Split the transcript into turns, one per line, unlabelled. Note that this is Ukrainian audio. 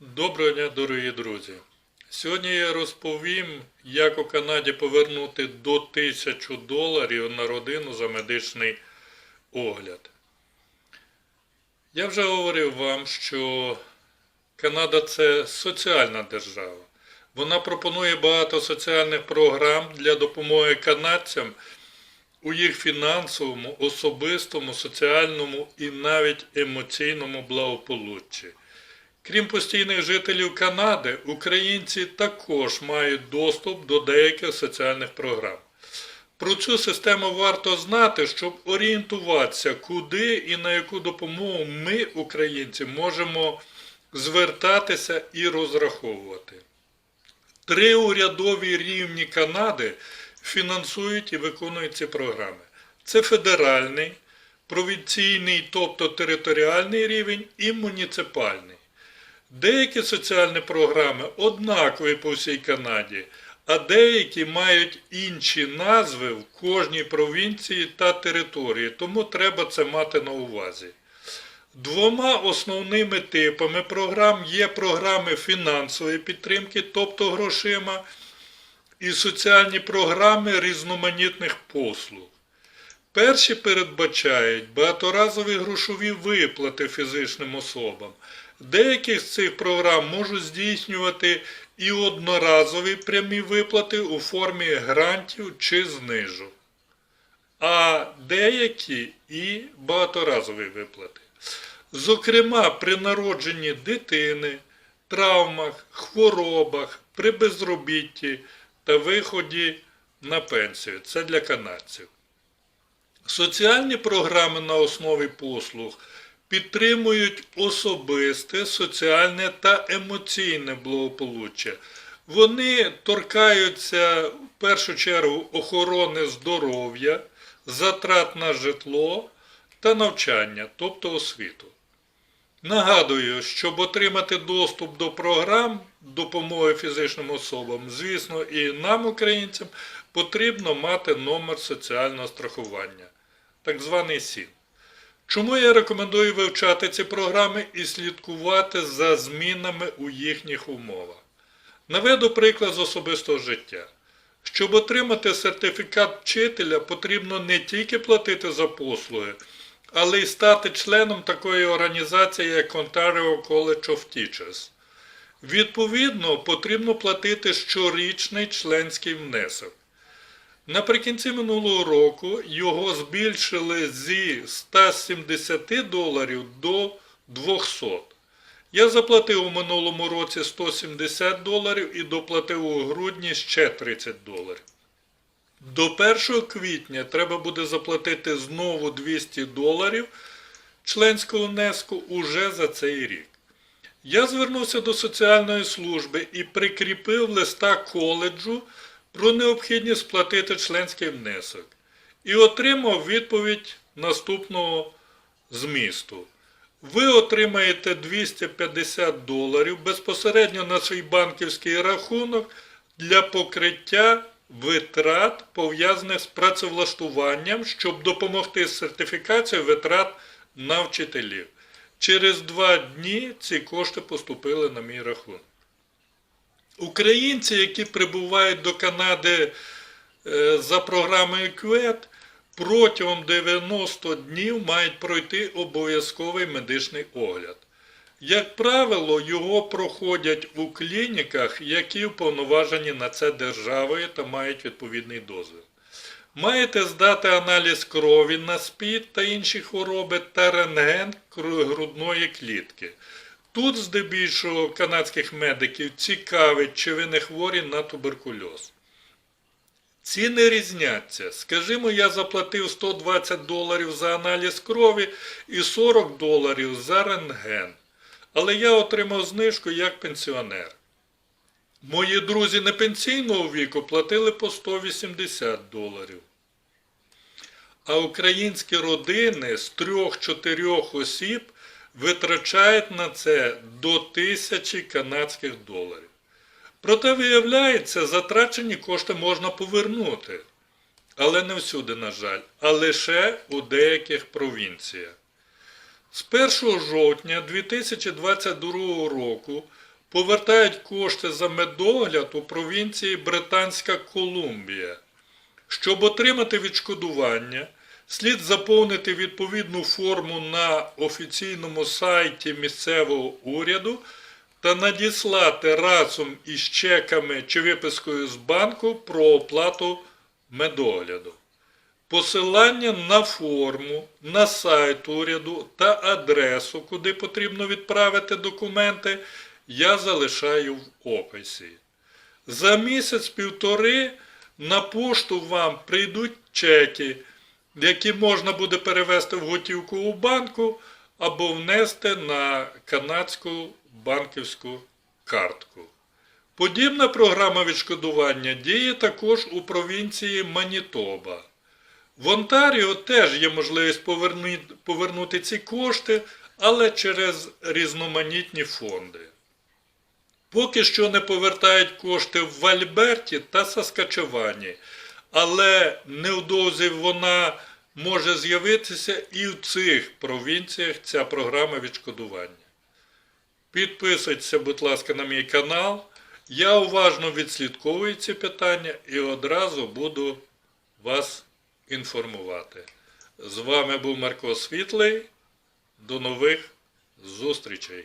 Доброго дня, дорогі друзі! Сьогодні я розповім, як у Канаді повернути до 1000 доларів на родину за медичний огляд. Я вже говорив вам, що Канада це соціальна держава. Вона пропонує багато соціальних програм для допомоги канадцям у їх фінансовому, особистому, соціальному і навіть емоційному благополуччі. Крім постійних жителів Канади, українці також мають доступ до деяких соціальних програм. Про цю систему варто знати, щоб орієнтуватися, куди і на яку допомогу ми, українці, можемо звертатися і розраховувати. Три урядові рівні Канади фінансують і виконують ці програми. Це федеральний, провінційний, тобто територіальний рівень і муніципальний. Деякі соціальні програми однакові по всій Канаді, а деякі мають інші назви в кожній провінції та території, тому треба це мати на увазі. Двома основними типами програм є програми фінансової підтримки, тобто грошима, і соціальні програми різноманітних послуг. Перші передбачають багаторазові грошові виплати фізичним особам. Деякі з цих програм можуть здійснювати і одноразові прямі виплати у формі грантів чи знижок, а деякі і багаторазові виплати. Зокрема, при народженні дитини, травмах, хворобах, при безробітті та виході на пенсію. Це для канадців. Соціальні програми на основі послуг підтримують особисте, соціальне та емоційне благополуччя. Вони торкаються в першу чергу охорони здоров'я, затрат на житло та навчання, тобто освіту. Нагадую, щоб отримати доступ до програм допомоги фізичним особам, звісно, і нам, українцям, потрібно мати номер соціального страхування, так званий СІН. Чому я рекомендую вивчати ці програми і слідкувати за змінами у їхніх умовах? Наведу приклад з особистого життя. Щоб отримати сертифікат вчителя, потрібно не тільки платити за послуги, але й стати членом такої організації, як Ontario College of Teachers. Відповідно, потрібно платити щорічний членський внесок. Наприкінці минулого року його збільшили зі 170 доларів до 200. Я заплатив у минулому році 170 доларів і доплатив у грудні ще 30 доларів. До 1 квітня треба буде заплатити знову 200 доларів членського внеску уже за цей рік. Я звернувся до соціальної служби і прикріпив листа коледжу про необхідність сплатити членський внесок і отримав відповідь наступного змісту. Ви отримаєте 250 доларів безпосередньо на свій банківський рахунок для покриття витрат, пов'язаних з працевлаштуванням, щоб допомогти з сертифікацією витрат на вчителів. Через два дні ці кошти поступили на мій рахунок. Українці, які прибувають до Канади е, за програмою КВЕТ, протягом 90 днів мають пройти обов'язковий медичний огляд. Як правило, його проходять у клініках, які вповноважені на це державою та мають відповідний дозвіл. Маєте здати аналіз крові на СПІД та інші хвороби та рентген грудної клітки. Тут здебільшого канадських медиків цікавить, чи ви не хворі на туберкульоз. Ціни різняться. Скажімо, я заплатив 120 доларів за аналіз крові і 40 доларів за рентген. Але я отримав знижку як пенсіонер. Мої друзі не пенсійного віку платили по 180 доларів. А українські родини з 3-4 осіб витрачають на це до тисячі канадських доларів. Проте, виявляється, затрачені кошти можна повернути. Але не всюди, на жаль, а лише у деяких провінціях. З 1 жовтня 2022 року повертають кошти за медогляд у провінції Британська Колумбія. Щоб отримати відшкодування, слід заповнити відповідну форму на офіційному сайті місцевого уряду та надіслати разом із чеками чи випискою з банку про оплату медогляду. Посилання на форму, на сайт уряду та адресу, куди потрібно відправити документи, я залишаю в описі. За місяць-півтори на пошту вам прийдуть чеки, які можна буде перевести в готівку у банку або внести на канадську банківську картку. Подібна програма відшкодування діє також у провінції Манітоба. В Онтаріо теж є можливість повернути ці кошти, але через різноманітні фонди. Поки що не повертають кошти в Альберті та Саскачевані, але невдовзі вона може з'явитися і в цих провінціях ця програма відшкодування. Підписуйтеся, будь ласка, на мій канал. Я уважно відслідковую ці питання і одразу буду вас інформувати. З вами був Марко Світлий. До нових зустрічей!